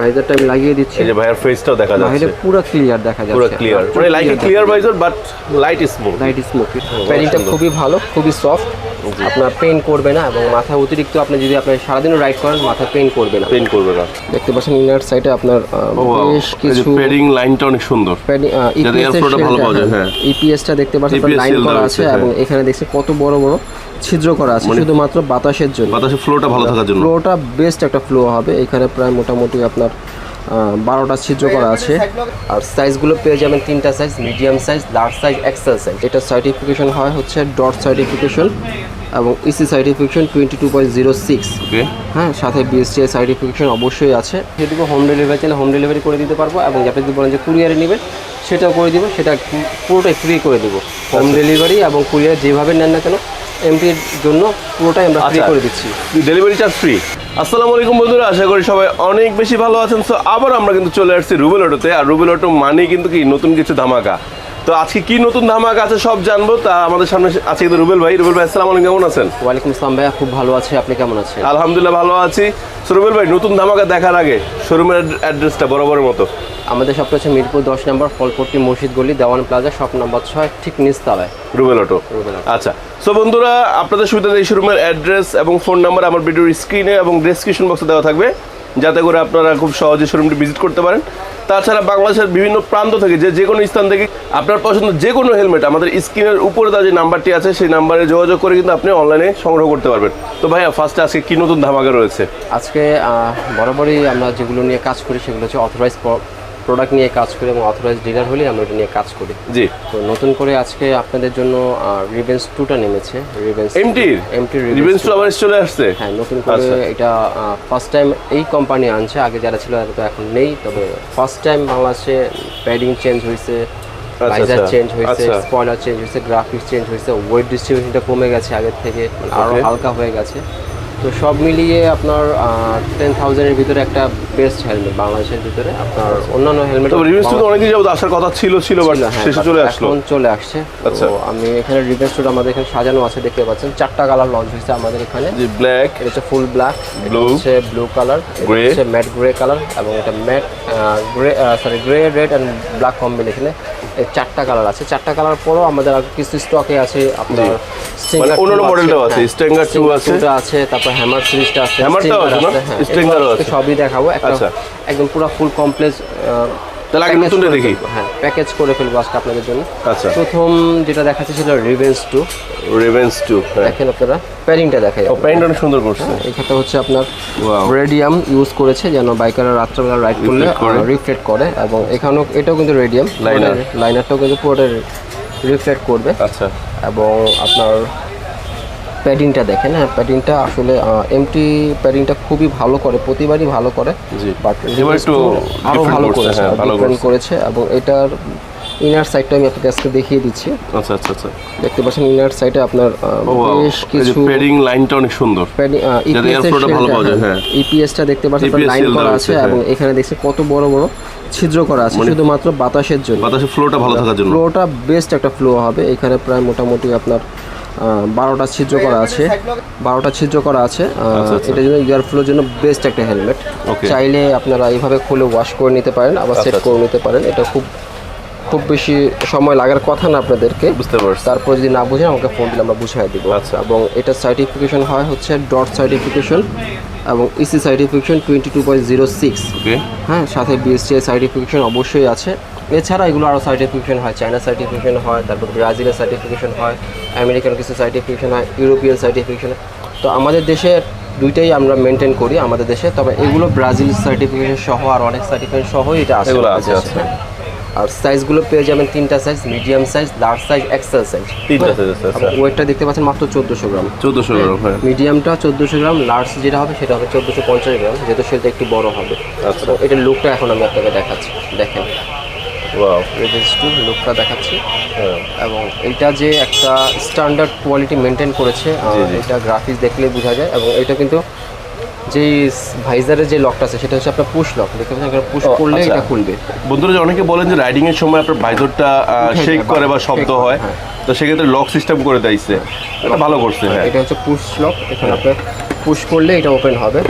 ভাইজারটা আমি লাগিয়ে দিচ্ছি। এই যে ভাইয়ার ফেসটাও দেখা বাইরে যাচ্ছে। পুরো ক্লিয়ার দেখা যাচ্ছে। পুরো ক্লিয়ার মানে like clear visor but light smooth light smoky প্যাডিংটা। খুবই ভালো খুবই সফট আপনার পেন করবে না এবং মাথা অতিরিক্ত আপনি যদি আপনি সারাদিনও রাইড করেন মাথা পেন করবে না। পেন করবে না। দেখতে পাচ্ছেন ইনার সাইডে আপনার বেশ কিছু পেডিং লাইনটা অনেক সুন্দর। যাতে airflow টা ভালো পাওয়া যায়, হ্যাঁ। ইপিএসটা দেখতে পাচ্ছেন লাইন করা আছে আছে, হ্যাঁ। এবং এখানে দেখছি কত বড় বড় ছিদ্র করা আছে মানে- শুধুমাত্র বাতাসের জন্য। বাতাসের ফ্লোটা ভালো থাকার জন্য। ফ্লোটা বেস্ট একটা ফ্লো হবে। এখানে প্রায় মোটামুটি আপনার বারোটা ছিদ্র করা আছে। আর সাইজগুলো পেয়ে যাবেন তিনটা size medium size large size XL size এটা সার্টিফিকেশন হয় হচ্ছে ডট সার্টিফিকেশন এবং EC certification twenty two point zero six হ্যাঁ সাথে বিএসটিআই সার্টিফিকেশন অবশ্যই আছে। যদি হোম ডেলিভারি চাইলে হোম ডেলিভারি করে দিতে পারব এবং আপনি যদি বলেন যে কুরিয়ারে নেবেন সেটাও করে দিব সেটা পুরোটাই ফ্রি করে দেবো। হোম ডেলিভারি এবং কুরিয়ার যেভাবে নেন না কেন এমপির জন্য পুরোটাই আমরা ফ্রি আচ্ছা। করে দিচ্ছি। ডেলিভারি চার্জ ফ্রি আসসালামু আলাইকুম বন্ধুরা, আশা করি সবাই অনেক বেশি ভালো আছেন। তো আবার আমরা কিন্তু চলে আসছি রুবেল অটোতে, আর রুবেল অটো মানে কিন্তু কি নতুন কিছু ধামাকা। তো আজকে কি নতুন ধামাকা আছে সব জানব। তা আমাদের সামনে আছে কিন্তু রুবেল ভাই। রুবেল ভাই আসসালামু আলাইকুম কেমন আছেন? ওয়ালাইকুম আসসালাম ভাইয়া খুব ভালো আছে। আপনি কেমন আছেন? আলহামদুলিল্লাহ ভালো আছি। রুবেল ভাই নতুন ধামাকা দেখার আগে শোরুমের অ্যাড্রেসটা বরাবরের মতো। আমাদের সবটা হচ্ছে মিরপুর দশ নম্বর ফলপট্টি মসজিদ গলি দেওয়ান প্লাজা শপ নম্বর ছয় ঠিক নিচতলায় রুবেল অটো। রুবেল অটো। আচ্ছা সো বন্ধুরা আপনাদের সুবিধাতে এই শোরুমের অ্যাড্রেস এবং ফোন নাম্বার আমার ভিডিওর স্ক্রিনে এবং ডেসক্রিপশন বক্সে দেওয়া থাকবে। যাতে করে আপনারা খুব সহজে শোরুমটি ভিজিট করতে পারেন। তাছাড়া বাংলাদেশের বিভিন্ন প্রান্ত থেকে যে যে কোনো স্থান থেকে আপনার পছন্দ যে কোনো হেলমেট আমাদের স্ক্রিনের উপরে তার যে নাম্বারটি আছে সেই নাম্বারে যোগাযোগ করে কিন্তু আপনি অনলাইনে সংগ্রহ করতে পারবেন। তো ভাইয়া ফার্স্টে আজকে কী নতুন ধামাকা রয়েছে? আজকে বরাবরই আমরা যেগুলো নিয়ে কাজ করি সেগুলো হচ্ছে অথরাইজ প্রোডাক্ট নিয়ে কাজ করি এবং অথরাইজ ডিলার হলেই আমরা এটা নিয়ে কাজ করি। জি। তো নতুন করে আজকে আপনাদের জন্য রিভেন্স টুটা নেমেছে revenge MT MT revenge two. আবার চলে আসছে? হ্যাঁ নতুন করে আচ্ছা। এটা ফার্স্ট টাইম এই কোম্পানি আনছে আগে যারা ছিল তারা তো এখন নেই তবে ফার্স্ট টাইম বাংলাদেশে প্যাডিং চেঞ্জ হয়েছে ভাইজার আচ্ছা। চেঞ্জ হয়েছে আচ্ছা। স্পয়লার চেঞ্জ হয়েছে গ্রাফিক্স চেঞ্জ হয়েছে ওয়েট ডিস্ট্রিবিউশনটা কমে গেছে আগের থেকে আরও হালকা হয়ে গেছে তো সব মিলিয়ে আপনার টেন থাউজেন্ডের ভিতরে একটা বেস্ট হেলমেট বাংলাদেশের ভিতরে। আপনার অন্যান্য হেলমেট রিভেন্স অনেকদিন যাবত আসার কথা ছিল ছিল বাট হ্যাঁ, শেষে চলে আসলো। এখন চলে আসছে। আচ্ছা। তো আমি এখানে রিভেন্স টুটা আমাদের এখানে সাজানো আছে দেখতে পাচ্ছেন। চারটা কালার লঞ্চ হয়েছে আমাদের এখানে। যে ব্ল্যাক এটা হচ্ছে ফুল ব্ল্যাক Blue, হচ্ছে ব্লু কালার হচ্ছে ম্যাট গ্রে কালার এবং এটা matte grey sorry grey red and black কম্বিনেশনে চারটা কালার আছে চারটা কালার পরও আমাদের আর কিছু স্টকে আছে আপনার অন্যান্য মডেলটাও আছে, Stinger 2 Stinger আছে। 2 আছে তারপর হ্যামার সিরিজটা আছে হ্যামারটাও আছে? হ্যাঁ, আছে। সবই দেখাবো একটা আচ্ছা। একদম পুরো ফুল কমপ্লেক্স তাহলে আগে নতুনটা দেখি। হ্যাঁ প্যাকেজ করে ফেলব আজকে আপনাদের জন্য। আচ্ছা। প্রথম যেটা দেখাচ্ছে ছিল রিভেন্স টু রেভেন্স টু হ্যাঁ। দেখেন আপনারা প্যারিংটা দেখাই ও প্যান্ট অনেক সুন্দর করছে। এখানটা হচ্ছে আপনার রেডিয়াম ইউজ করেছে যেন বাইকাররা রাত্রেবেলা রাইড করলে। রিফ্লেক্ট করে এবং এখানেও এটাও কিন্তু রেডিয়াম Liner. লাইনারটাও কিন্তু পুরোটা রিফ্লেক্ট করবে। আচ্ছা। এবং আপনার প্যাডিংটা দেখেন হ্যাঁ প্যাডিংটা আসলে এমটি প্যাডিংটা খুবই ভালো করে প্রতিবারই ভালো করে। বাট আরও ভালো করেছে হ্যাঁ, ভালো different করছে। এবং এটার ইনার সাইডটা আমি আপনাকে আজকে দেখিয়ে দিচ্ছি আচ্ছা আচ্ছা আচ্ছা দেখতে পাচ্ছেন ইনার সাইডে আপনার বেশ কিছু পেডিং লাইনটা অনেক সুন্দর যাতে airflow টা ভালো পাওয়া যায়, হ্যাঁ। ইপিএসটা দেখতে পাচ্ছেন EPS লাইন করা আছে আছে, এবং হ্যাঁ। এখানে দেখছি কত বড় বড় ছিদ্র করা আছে শুধুমাত্র বাতাসের জন্য বাতাসে ফ্লোটা ভালো থাকার জন্য ফ্লোটা বেস্ট একটা ফ্লো হবে এখানে প্রায় মোটামুটি আপনার বারোটা ছিদ্র করা আছে। বারোটা ছিদ্র করা আছে। আচ্ছা, আচ্ছা। এটার জন্য ইয়ার ফ্লোর জন্য বেস্ট একটা হেলমেট চাইলে আপনারা এইভাবে খুলে ওয়াশ করে নিতে পারেন আবার সেট আচ্ছা, করে নিতে পারেন। এটা খুব খুব বেশি সময় লাগার কথা না আপনাদেরকে। বুঝতে পারছি। তারপর যদি না বুঝেন আমাকে ফোন দিলে আমরা বুঝাই দিব। আচ্ছা। এবং এটা সার্টিফিকেশন হয় হচ্ছে ডট সার্টিফিকেশন এবং EC certification twenty two point zero six হ্যাঁ সাথে বিএসটিআই সার্টিফিকেশন অবশ্যই আছে। এছাড়া এগুলো আরও সার্টিফিকেশন হয় চায়না সার্টিফিকেশন হয় তারপর ব্রাজিলের সার্টিফিকেশন হয় আমেরিকান কিছু সার্টিফিকেশন হয় ইউরোপিয়ান সার্টিফিকেশন তো আমাদের দেশে দুইটাই আমরা মেনটেন করি আমাদের দেশে। তবে এগুলো ব্রাজিল সার্টিফিকেশন সহ আর অনেক সার্টিফিকেশন সহ এটা আছে। আছে। আর সাইজগুলো পেয়ে যাবেন তিনটা size medium size large size XL size তিনটা আচ্ছা। ওয়েটটা দেখতে পাচ্ছেন মাত্র চোদ্দোশো গ্রাম। চোদ্দশো গ্রাম হ্যাঁ। মিডিয়ামটা চোদ্দোশো গ্রাম লার্জ যেটা হবে সেটা হবে চোদ্দোশো পঞ্চাশ গ্রাম যেহেতু সেটা একটু বড় হবে। আচ্ছা। তো এটার লুকটা এখন আমি আপনাকে দেখাচ্ছি দেখেন। ওয়াও রেডিস টু লুকটা দেখাচ্ছি। হ্যাঁ। এবং এটা যে একটা স্ট্যান্ডার্ড কোয়ালিটি মেনটেন করেছে। এটা গ্রাফিক্স দেখলে বোঝা যায়। এবং এটা কিন্তু যে ভাইজারের যে লকটা আছে সেটা হচ্ছে আপনার পুশ লক দেখতে পাচ্ছেন পুশ করলে। এটা খুলবে। বন্ধুরা যে অনেকে বলেন যে রাইডিং এর সময় আপনার বাইজরটা শেক করে বা শব্দ হয়। হ্যাঁ। তো সেক্ষেত্রে লক সিস্টেম করে দিয়েছে এটা ভালো করছে হ্যাঁ। এটা হচ্ছে পুশ লক এখানে আপনার পুশ করলে এটা ওপেন হবে।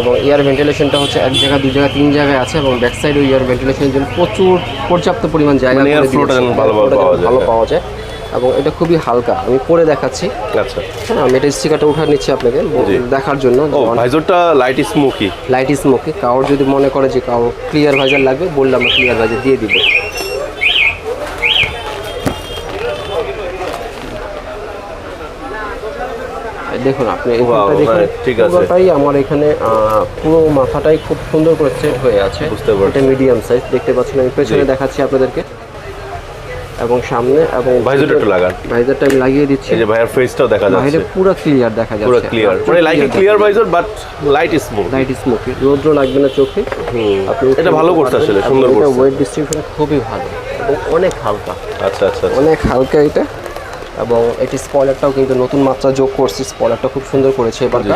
এবং এয়ার ভেন্টিলেশনটা হচ্ছে এক জায়গা দুই জায়গা তিন জায়গায় আছে এবং ব্যাক সাইডে এয়ার ভেন্টিলেশনের জন্য প্রচুর পর্যাপ্ত পরিমাণ জায়গা মানে টা পাওয়া যায়, ভালো হ্যাঁ। পাওয়া যায়। এবং এটা খুবই হালকা। আমি পরে দেখাচ্ছি। আচ্ছা। হ্যাঁ আমি এটা স্টিকারটা উঠে নিচ্ছি আপনাকে দেখার জন্য। ভাইজরটা লাইট স্মোকি লাইট স্মোকি কারোর যদি মনে করে যে কারও ক্লিয়ার ভাইজার লাগবে বললে আমরা ক্লিয়ার ভাইজার দিয়ে দিব। দেখুন আপনি ঠিক আছে। পুরোটাই আমার এখানে পুরো মাথাটাই খুব সুন্দর করে সেট হয়ে আছে। বুঝতে পারছি। এটা মিডিয়াম সাইজ দেখতে পাচ্ছেন আমি পেছনে দেখাচ্ছি আপনাদেরকে। এবং সামনে এবং ভাইজরটা একটু লাগান। ভাইজারটা আমি লাগিয়ে দিচ্ছি। এই যে ভাইয়ার ফেসটাও দেখা বাইরে যাচ্ছে। পুরো ক্লিয়ার দেখা যাচ্ছে। পুরো ক্লিয়ার মানে like clear visor but light smoke light smoky রৌদ্র লাগবে না চোখে। আপনি এটা ভালো করছে আসলে, সুন্দর এটা ওয়েট ডিস্ট্রিবিউশন খুবই ভালো। এবং অনেক হালকা। আচ্ছা আচ্ছা আচ্ছা। অনেক হালকা এটা। এবং এটি স্পয়লারটাও কিন্তু নতুন মাত্রা যোগ করছে। স্পয়লারটা খুব সুন্দর করেছে এবারটা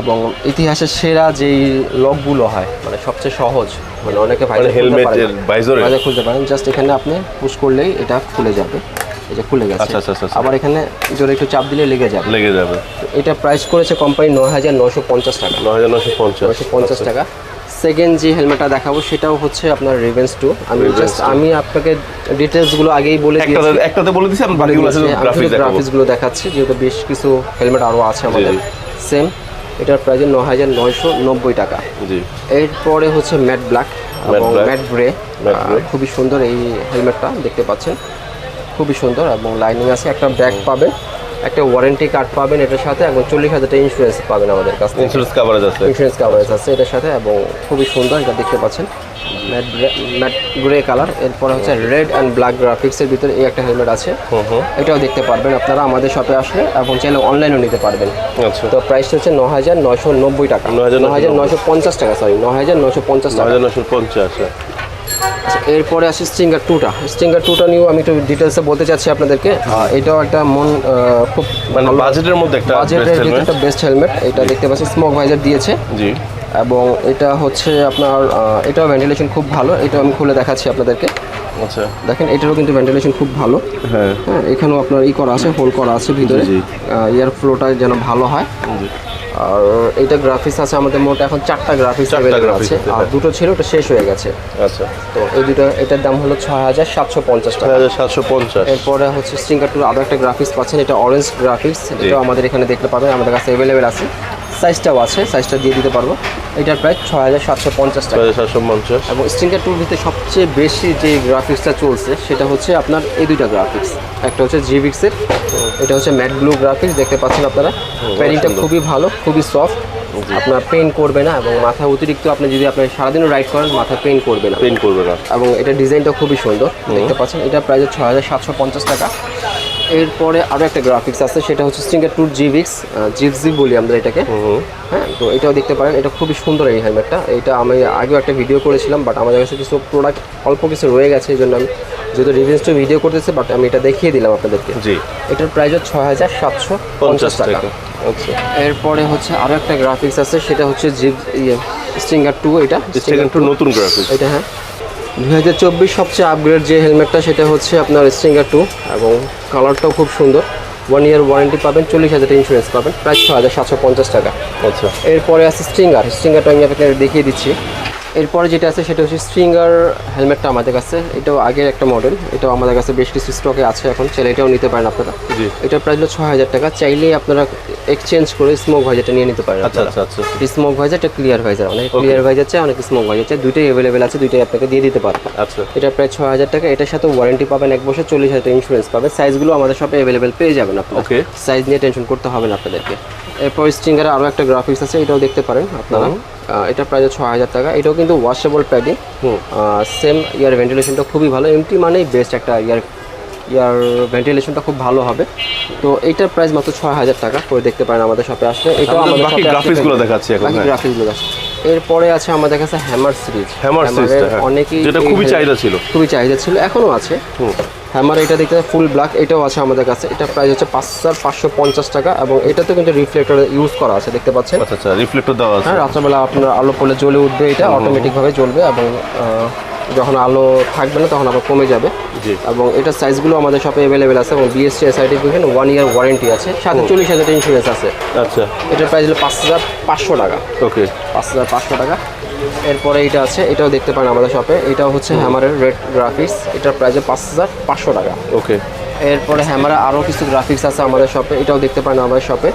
এবং ইতিহাসের সেরা যেই লকগুলো হয় মানে সবচেয়ে সহজ মানে অনেকে মানে হেলমেটের ভাইজার খুলতে পারেন জাস্ট এখানে আপনি পুশ করলেই এটা খুলে যাবে। যে খুলে গেছে। আচ্ছা, আচ্ছা, আচ্ছা, আচ্ছা। আবার এখানে জোরে একটু চাপ দিলে লেগে যাবে। লেগে যাবে। এটা প্রাইস করেছে কোম্পানি নয় হাজার নশো পঞ্চাশ টাকা। নয় হাজার নশো পঞ্চাশ। নশো পঞ্চাশ টাকা। সেকেন্ড যে হেলমেটটা দেখাবো সেটাও হচ্ছে আপনার রেভেন্স টু আমি জাস্ট আমি আপনাকে ডিটেলসগুলো আগেই বলে দিয়েছি। একটাতে বলে দিছি আমি বাকিগুলো গ্রাফিক্সগুলো দেখাচ্ছি যেহেতু বেশ কিছু হেলমেট আরও আছে আমাদের। সেম এটার প্রাইস ন হাজার নয়শো নব্বই টাকা। জি। এরপরে হচ্ছে ম্যাট ব্ল্যাক এবং ম্যাট গ্রে। খুবই সুন্দর এই হেলমেটটা দেখতে পাচ্ছেন। খুবই সুন্দর এবং লাইনিং আছে একটা ব্যাগ পাবেন। একটা ওয়ারেন্টি কার্ড পাবেন এটার সাথে এবং চল্লিশ হাজার টাকা ইন্স্যুরেন্স পাবেন আমাদের কাছ থেকে। ইন্স্যুরেন্স কাভারেজ আছে। ইন্স্যুরেন্স কাভারেজ আছে এটার সাথে এবং খুবই সুন্দর এটা দেখতে পাচ্ছেন। ম্যাট ম্যাট গ্রে কালার এরপরে হচ্ছে রেড অ্যান্ড ব্ল্যাক গ্রাফিক্সের ভিতরে এই একটা হেলমেট আছে। এটাও দেখতে পারবেন আপনারা আমাদের শপে আসলে এবং চাইলে অনলাইনেও নিতে পারবেন। আচ্ছা। তো প্রাইসটা হচ্ছে ন হাজার নশো নব্বই টাকা। ন 9,990 হাজার নশো পঞ্চাশ টাকা সরি ন হাজার নশো পঞ্চাশ টাকা। হাজার নশো পঞ্চাশ আচ্ছা, এরপরে আসি স্টিঙ্গার টুটা স্টিঙ্গার টুটা নিয়েও আমি একটু ডিটেলসে বলতে চাচ্ছি আপনাদেরকে। এটাও একটা মন খুব মানে বাজেটের মধ্যে একটা বাজেটের ভিতরে একটা বেস্ট হেলমেট এটা দেখতে পাচ্ছি স্মোক ভাইজার দিয়েছে। জি। এবং এটা হচ্ছে আপনার এটাও ভেন্টিলেশন খুব ভালো। এটাও আমি খুলে দেখাচ্ছি আপনাদেরকে। আচ্ছা। দেখেন এটারও কিন্তু ভেন্টিলেশন খুব ভালো। হ্যাঁ। হ্যাঁ এখানেও আপনার ই করা আছে হোল করা আছে ভিতরে। এয়ার ফ্লোটা যেন ভালো হয়। আর এটা গ্রাফিক্স আছে আমাদের মোট এখন চারটা গ্রাফিক্স অ্যাভেলেবল আছে। আর। দুটো ছিল ওটা শেষ হয়ে গেছে। আচ্ছা। তো এই দুটো এটার দাম হলো ছয় হাজার সাতশো পঞ্চাশ টাকা। হাজার সাতশো পঞ্চাশ। এরপরে হচ্ছে স্টিঙ্গার টুর আরও একটা গ্রাফিক্স পাচ্ছেন এটা অরেঞ্জ গ্রাফিক্স এটাও আমাদের এখানে দেখতে পাবেন আমাদের কাছে অ্যাভেলেবেল আছে। সাইজটাও আছে সাইজটা দিয়ে দিতে পারব। এটার প্রায় ছয় হাজার সাতশো পঞ্চাশ টাকা। সাতশো পঞ্চাশ। এবং স্টিঙ্গার টুর ভিতরে সবচেয়ে বেশি যে গ্রাফিক্সটা চলছে সেটা হচ্ছে আপনার এই দুইটা গ্রাফিক্স একটা হচ্ছে জিভিক্সের এটা হচ্ছে ম্যাট ব্লু গ্রাফিক্স দেখতে পাচ্ছেন আপনারা। সুন্দর। খুবই ভালো খুবই সফট আপনার পেন করবে না এবং মাথা অতিরিক্ত আপনি যদি আপনি সারাদিনও রাইড করেন মাথা পেন করবে না। পেন করবে না। এবং এটা ডিজাইনটা খুবই সুন্দর দেখতে পাচ্ছেন। এটা প্রাইস ছয় হাজার সাতশো পঞ্চাশ টাকা। এরপরে আরও একটা গ্রাফিক্স আছে সেটা হচ্ছে স্টিঙ্গার টুর জিভিক্স জিভজি বলি আমরা এটাকে। হ্যাঁ তো এটাও দেখতে পারেন এটা খুবই সুন্দর এই হেলমেটটা এটা আমি আগেও একটা ভিডিও করেছিলাম বাট আমাদের কাছে কিছু প্রোডাক্ট অল্প কিছু রয়ে গেছে এই জন্য আমি যেহেতু রিভিউসটা ভিডিও করতেছে বাট আমি এটা দেখিয়ে দিলাম আপনাদেরকে। জি। এটার প্রাইস হচ্ছে ছয় হাজার সাতশো পঞ্চাশ টাকা। আচ্ছা এরপরে হচ্ছে আরও একটা গ্রাফিক্স আছে সেটা হচ্ছে জিভ ইয়ে স্টিঙ্গার টু এটা। সেকেন্ড টু নতুন গ্রাফিক্স এটা হ্যাঁ। দুই হাজার চব্বিশ সবচেয়ে আপগ্রেড যে হেলমেটটা সেটা হচ্ছে আপনার স্ট্রিঙ্গার টু এবং কালারটাও খুব সুন্দর। ওয়ান ইয়ার ওয়ারেন্টি পাবেন চল্লিশ হাজার ইন্স্যুরেন্স পাবেন প্রায় ছ হাজার সাতশো পঞ্চাশ টাকা। আচ্ছা। এরপরে আছে স্ট্রিঙ্গার স্ট্রিঙ্গারটা আমি আপনাকে দেখিয়ে দিচ্ছি। এরপরে যেটা আছে সেটা হচ্ছে স্ট্রিঙ্গার হেলমেটটা আমাদের কাছে। এটাও আগের একটা মডেল এটাও আমাদের কাছে বেশ কিছু স্টকে আছে এখন চাইলে এটাও নিতে পারেন আপনারা। এটার প্রাইস হলো ছয় হাজার টাকা চাইলে আপনারা এক্সচেঞ্জ করে স্মোক ভাইজারটা নিয়ে নিতে পারেন আচ্ছা আচ্ছা আচ্ছা। স্মোক ভাইজার একটা ক্লিয়ার ভাইজার অনেক ক্লিয়ার ভাইজার চাই অনেক স্মোক ভাইজার চাই দুইটাই অ্যাভেলেবেল আছে দুইটাই আপনাকে দিয়ে দিতে পারব। আচ্ছা। এটা প্রায় ছ হাজার টাকা এটার সাথে ওয়ারেন্টি পাবেন এক বছর চল্লিশ হাজার ইন্স্যুরেন্স পাবেন। সাইজগুলো আমাদের শপে অ্যাভেলেবেল পেয়ে যাবেন আপনারা। ওকে সাইজ নিয়ে টেনশন করতে হবে না আপনাদেরকে। এরপর স্ট্রিঙ্গারে আরও একটা গ্রাফিক্স আছে এটাও দেখতে পারেন আপনারা। এটা প্রায় ছ হাজার টাকা। এটাও কিন্তু ওয়াশেবল প্যাডিং সেম ইয়ার ভেন্টিলেশনটা খুবই ভালো। এমটি মানেই বেস্ট একটা ইয়ার ইয়ার ভেন্টিলেশনটা খুব ভালো হবে। তো এইটার প্রাইস মাত্র ছয় হাজার টাকা। করে দেখতে পারেন আমাদের শপে আসলে। এটাও আমাদের আমাদের বাকি শপে আসলে graphics গুলো পেয়ে দেখাচ্ছি এখন, হ্যাঁ। গ্রাফিক্সগুলো আছে এরপরে আছে আমাদের কাছে হ্যামার সিরিজ হ্যামার সিরিজ হ্যাঁ। অনেকেই যেটা খুবই চাহিদা ছিল। খুবই চাহিদা ছিল এখনও আছে। হুম। হ্যামার এটা দেখতে ফুল ব্ল্যাক এটাও আছে আমাদের কাছে। এটা প্রাইস হচ্ছে পাঁচ হাজার পাঁচশো পঞ্চাশ টাকা এবং এটাতে কিন্তু রিফ্লেক্টর ইউজ করা আছে দেখতে পাচ্ছেন? আচ্ছা আচ্ছা রিফ্লেক্টর দেওয়া আছে। হ্যাঁ রাত্রেবেলা আপনার আলো পড়লে জ্বলে উঠবে এটা অটোমেটিকভাবে জ্বলবে এবং যখন আলো থাকবে না তখন আবার কমে যাবে। এবং এটার সাইজগুলো আমাদের শপে অ্যাভেলেবেল আছে এবং BST certification one year warranty আছে। সাথে চল্লিশ হাজার ইন্স্যুরেন্স আছে। আচ্ছা। এটার প্রাইস হলো পাঁচ হাজার পাঁচশো টাকা। ওকে পাঁচ হাজার পাঁচশো টাকা। এরপরে এটা আছে এটাও দেখতে পারেন আমাদের শপে এটাও হচ্ছে হ্যামারের রেড গ্রাফিক্স এটার প্রাইস পাঁচ হাজার পাঁচশো টাকা। ওকে এরপরে হ্যামারে আরও কিছু গ্রাফিক্স আছে আমাদের শপে এটাও দেখতে পারেন আমাদের শপে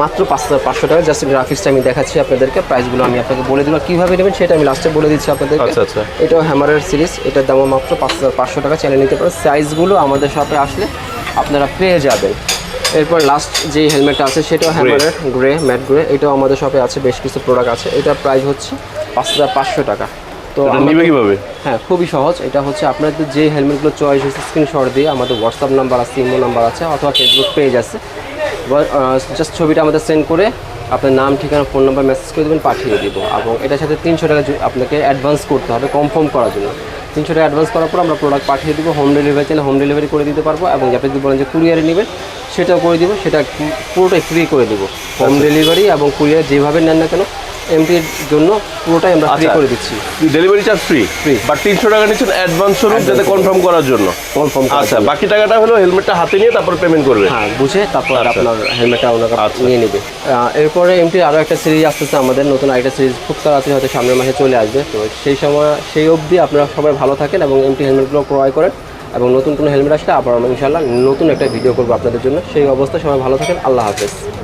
মাত্র পাঁচ হাজার পাঁচশো টাকা। জাস্ট গ্রাফিক্সটা আমি দেখাচ্ছি আপনাদেরকে। প্রাইসগুলো আমি আপনাকে বলে দিলাম। কীভাবে নেবেন সেটা আমি লাস্টে বলে দিচ্ছি আপনাদেরকে। আচ্ছা, আচ্ছা। এটাও হ্যামারের সিরিজ এটার দামও মাত্র পাঁচ হাজার পাঁচশো টাকা। চ্যানেল নিতে পারেন। সাইজগুলো আমাদের শপে আসলে আপনারা পেয়ে যাবেন। এরপর লাস্ট যে হেলমেটটা আছে সেটাও হ্যামারের গ্রে ম্যাট গ্রে এটাও আমাদের শপে আছে। বেশ কিছু প্রোডাক্ট আছে। এটার প্রাইস হচ্ছে পাঁচ হাজার পাঁচশো টাকা। তো নিবে কীভাবে? হ্যাঁ খুবই সহজ। এটা হচ্ছে আপনাদের যে হেলমেটগুলো চয়েস হয়েছে স্ক্রিনশট দিয়ে আমাদের হোয়াটসঅ্যাপ নাম্বার আছে ইমো নাম্বার আছে অথবা ফেসবুক পেজ আছে। জাস্ট ছবিটা আমাদের সেন্ড করে আপনার নাম ঠিকানা ফোন নাম্বার মেসেজ করে দেবেন পাঠিয়ে দেবো। এবং এটার সাথে তিনশো টাকা আপনাকে অ্যাডভান্স করতে হবে কনফার্ম করার জন্য। তিনশো টাকা অ্যাডভান্স করার পর আমরা প্রোডাক্ট পাঠিয়ে দেবো হোম ডেলিভারি চাইলে হোম ডেলিভারি করে দিতে পারব। এবং আপনি যদি বলেন যে কুরিয়ারে নেবেন সেটাও করে দিব সেটা পুরোটাই ফ্রি করে দেবো। হোম ডেলিভারি এবং কুরিয়ার যেভাবে নেন না কেন এমটির জন্য পুরোটাই আমরা ফ্রি আচ্ছা। করে দিচ্ছি। Delivery charge free Free। But তিনশো টাকা নিচ্ছেন অ্যাডভান্স স্বরূপ যাতে কনফার্ম করার জন্য। কনফার্ম আচ্ছা বাকি টাকাটা হলো হেলমেটটা হাতে নিয়ে তারপর পেমেন্ট করবে। হ্যাঁ বুঝে তারপর আচ্ছা। আপনার হেলমেটটা ওনাকে আচ্ছা। নিয়ে নেবে। এরপরে এমটি আরও একটা সিরিজ আসতেছে আমাদের নতুন আরেকটা সিরিজ খুব তাড়াতাড়ি হয়তো সামনের মাসে চলে আসবে। তো সেই সময় সেই অবধি আপনারা সবাই ভালো থাকেন এবং এমটি হেলমেটগুলো ক্রয় করেন এবং নতুন কোনো হেলমেট আসলে আবার আমরা ইনশাল্লাহ নতুন একটা ভিডিও করব আপনাদের জন্য। সেই অবস্থা সবাই ভালো থাকেন আল্লাহ হাফেজ।